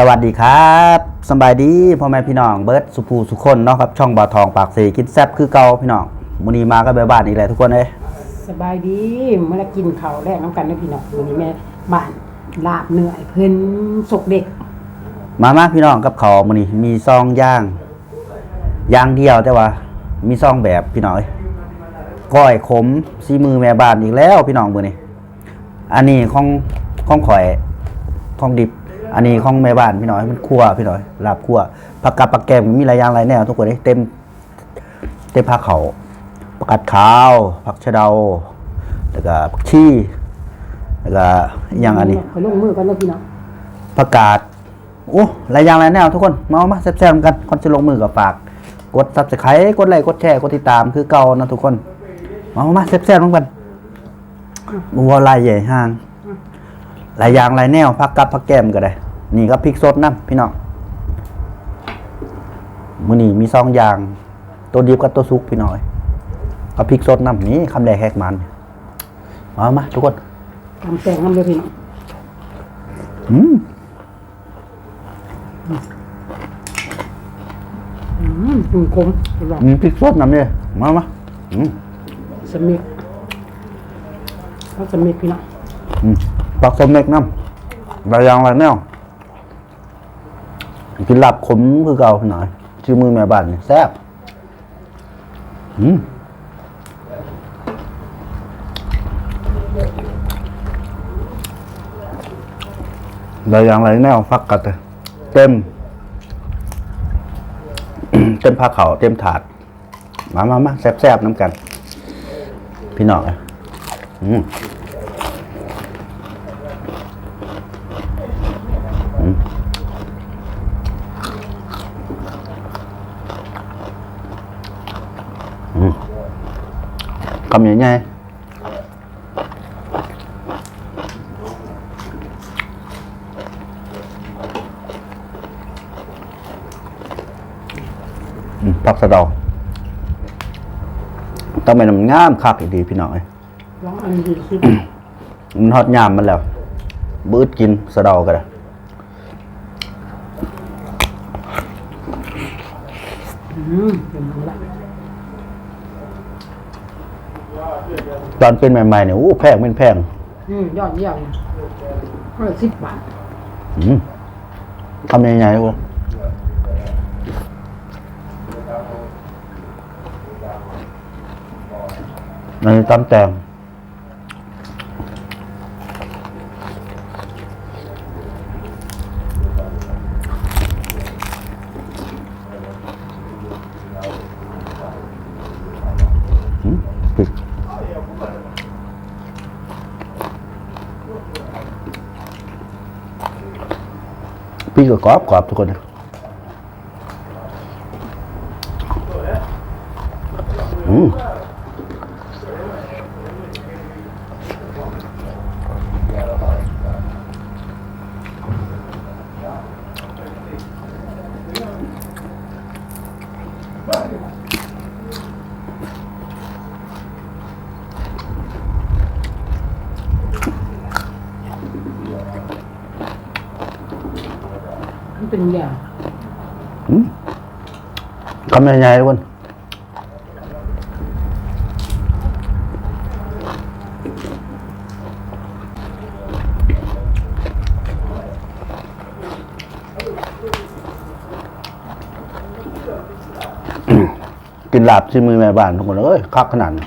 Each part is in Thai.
สวัสดีครับสำบายดีพ่อแม่พี่น้องเบิร์ดสุภูสุคนเนาะครับช่องบ่าวทองปากเสกินแซ่บคือเก่าพี่น้องมื้อนี้มาก็แบบบ้านอีกแล้วทุกคนเอ้ยสบายดีเมื่อกินข้าวแรกน้ำกันนะพี่น้องวันนี้แม่บ้านลาบเหนื่อยเพิ่นสกเด็ก มามาพี่น้องกับเขาวมื้อนี้มีซองย่างย่างเดียวแต่ว่า มีซองแบบพี่น้องเอ้ยก้อยขมซีมือแม่บ้านอีกแล้วพี่น้องมื้อนี้อันนี้ของของข่อยของดิบ อันนี้ของแม่บ้านพี่น้อยมันคั่วพี่น้อยลาบคั่วผักกับผักแกมมีหลายอย่างหลายแนวทุกคนเอ้ยเต็มเต็มผักเขาผักกาดขาว ผักชะเดาแล้วก็ผักชีแล้วก็อหย่างอันนี้ขอลงมือกันนะพี่น้องผักกาดโอ้หลายอย่างหลายแนวทุกคนมามาแซ่บๆกันก่อนจะลงมือกับฝาก กดซับสไครต์กดไลค์กดแชร์กดติดตามคือเก่านะทุกคนมามามาแซ่บๆกันบัวลายใหญ่ห่างหลายอย่างหลายแนวผักกับผักแก้มก็ได้ นี่ก็พริกสดน้ำพี่น้องมื้อนี้มีสองอย่าง ตัวดิบกับตัวซุกพี่น้อยกับพริกสดน้ำนี่คำแรกแหกมันมามาทุกคนทำแตงน้ำเลยพี่น้องอืมอืมจุ่มคมอร่อยมีพริกสดน้ำเนี่ยมามาอืมสมิกเขาสมิกพี่น้องอืมปักสมเม็กน้ำหลายอย่างหลายแนว กินหลับขมคือเก่าพี่อยชื่อมือแม่บ้านนี่แซ่บอืมหลายอย่างหลายแนวฟักกัดเลยเต็ม เต็มผ้าเขาเต็มถาด มามามาแซ่บๆน้ำกัน พี่น้องอะอืมอืมอืมคำใหญ่ๆอืมผักสะเดาต้องเป็นน้ำงามคักอีกดีพี่น้องเอ้ยร้องอันดีสิมันทอดยามมันแล้วบืดกินสะเดากันอืมเป็นอย่างไร ตอนเป็นใหม่ๆเนี่ยโอ้แพงเป็นแพงอืมยอดเยี่ยมก็สิบบาทอืมทำยังไงวะในตำแตง พี่ก็กรอบกรอบทุกคนนะอืม เป็นอย่างอืมคำยังไงทุกคนกินลาบที่มือแม่บ้านทุกคนเอ้ยคักขนาดนั้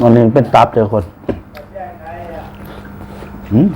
อันนี้เป็นตับเจอคนอืม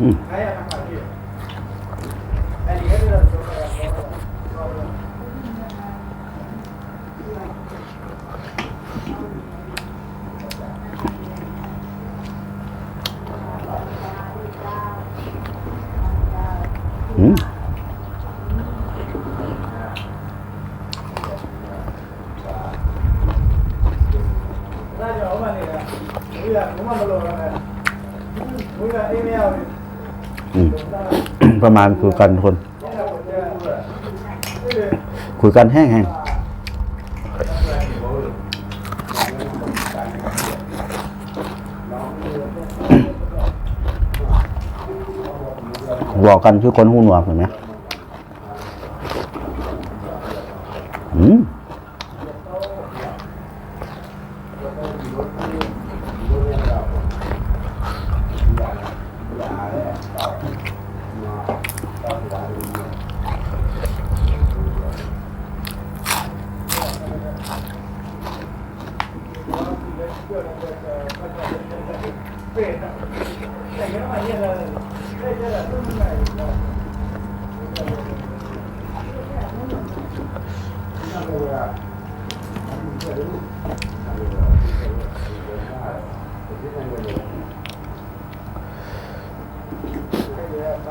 อืม ประมาณคุยกันคน คุยกันแห้งๆบอกกันคือคนหูหนวกเห็นไหมอืม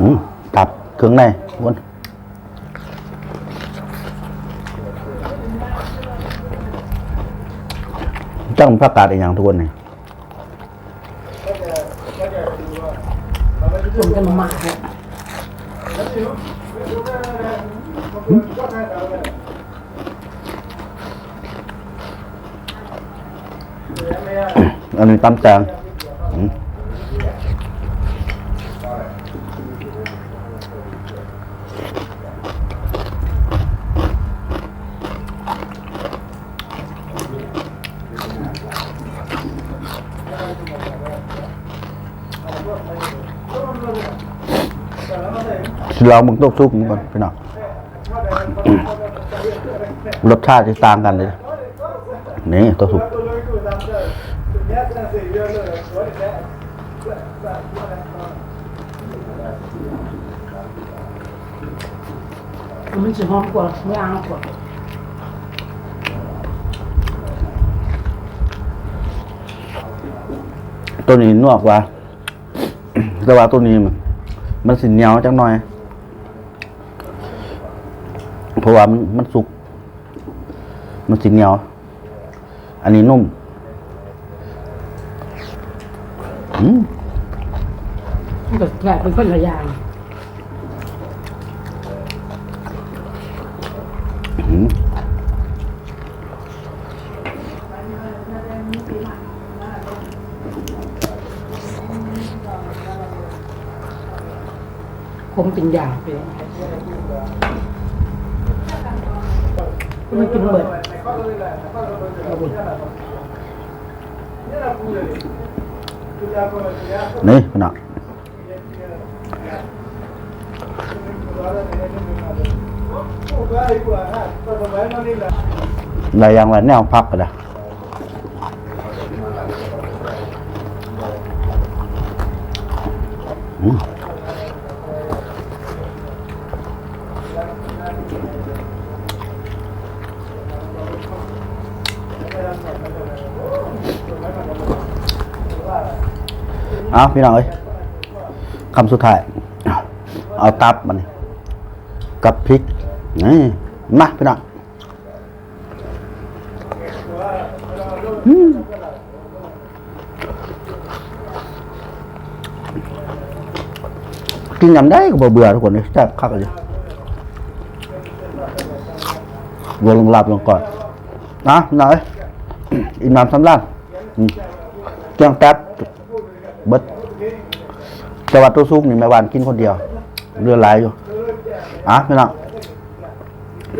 อืม ตับเครื่องในวนจ้างประกาศอีกอย่างทุกคนเนี่ยผมจะมาหมาเนี่ยอันนี้ตำแตง เรามึงต้องซุกมันก่อนพี่น้องรสชาติที่ต่างกันเลย นี่ตัวสุกมันจะหอมกว่าไม่เอากว่าตัวนี้นวกว่า แต่ว่าตัวนี้มัน มันสิเหนียวจังหน่อย เพราะว่ามันมันสุก มันสิเหนียว อันนี้นุ่มอืมมันก็แกะเป็นคนละอย่างอืมผมเป็นอย่างไป มันกินเบิดเอาบุญนี่พี่น้องหลายอย่างหลายแนวพักก็ได้อืม เอาพี่น้องเอ้ยคำสุดท้าย เอาตับมันกับพริกนี่มาพี่น้องอืมกินยำได้ก็บเบื่อทุกคนเลยแซ่บคักเลยวัวลงหลับลงก่อน นะพี่น้องเอ้ยอินนามสำลักเจียงแป๊บ เบิดแต่ว่าตัวซุปนี่แม่วานกินคนเดียว เรือหลายอยู่อะพี่น้อง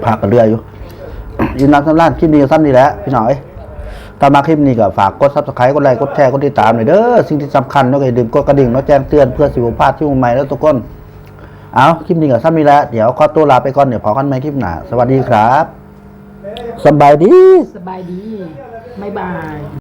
พากันเรืออยู่ยินน้ำสำรานกิปนดีกับซ้ำนี่แหละพี่น้องเอ้ยถ้ามาคลิปนี้ก็ฝากกด subscribe กดไลค์กดแชร์กดติดตามหน่อยเด้อสิ่งที่สำคัญนก็อย่าลืมกดกระดิ่งเนาะแจ้งเตือนเพื่อสิบพลาดที่ใหม่แล้วทุกคนเอาคลิปนี้ก็ซ้ำนี้แล้วเดี๋ยวขอตัวลาไปก่อนเดี๋ยวพอกันใหม่คลิปหน้าสวัสดีครับสบายดี สบายดี บ๊ายบาย